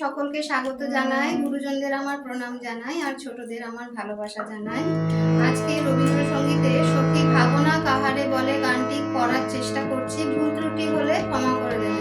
সকলকে স্বাগত জানাই। গুরুজনদের আমার প্রণাম জানাই আর ছোটদের আমার ভালোবাসা জানাই। আজকে রবীন্দ্রসঙ্গীতে সত্যি ভাবনা কাহারে বলে গানটি করার চেষ্টা করছি। ভুল ত্রুটি হলে ক্ষমা করে দেবেন।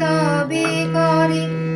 তবে করে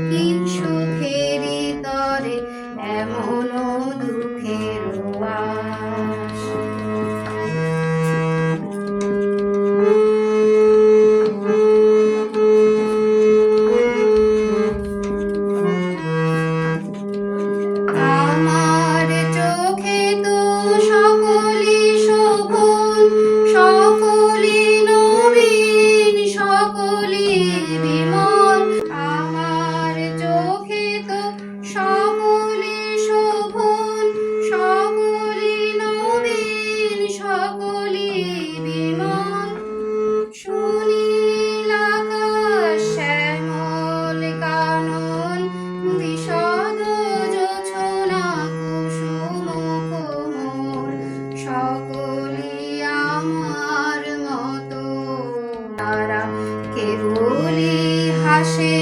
হাসে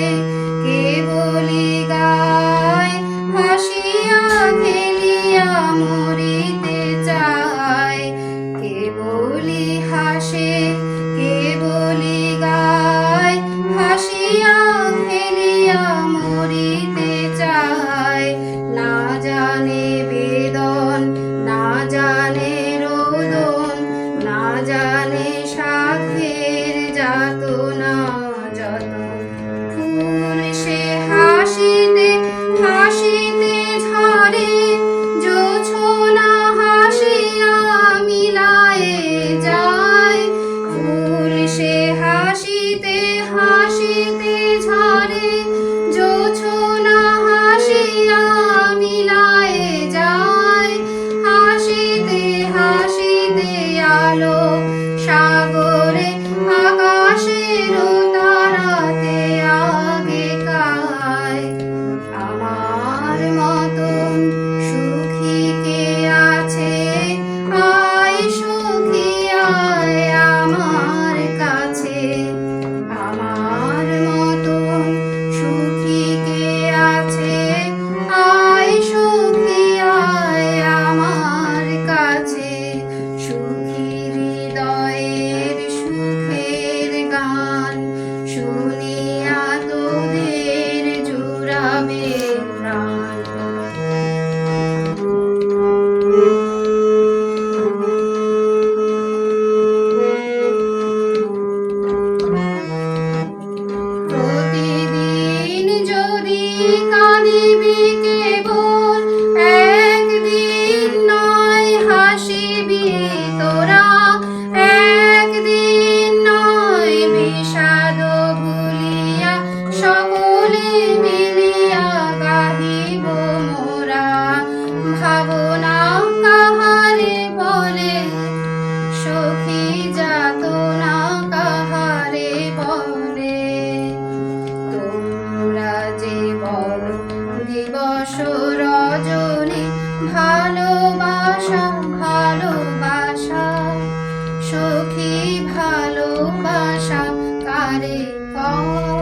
কেবলি গায়, হাসিয়া খেলিয়া মরিতে চায়। কেবলি হাসে, কেবলি গায়, হাসিয়া খেলিয়া মরিতে চায়। না জানে বেদন, না জানে রোদন, না জানে সাধের যাতনা। করে। তোমরা যে বল দিবস রজনী ভালোবাসা ভালোবাসা। সখী ভালোবাসা কারে কর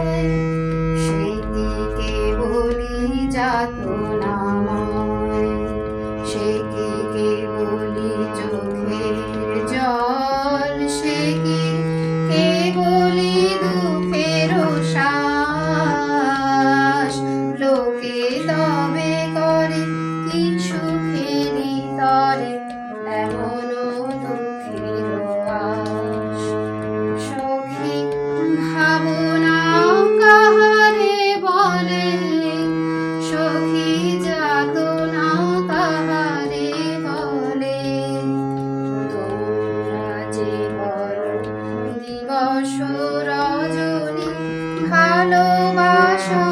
ভালোবাসা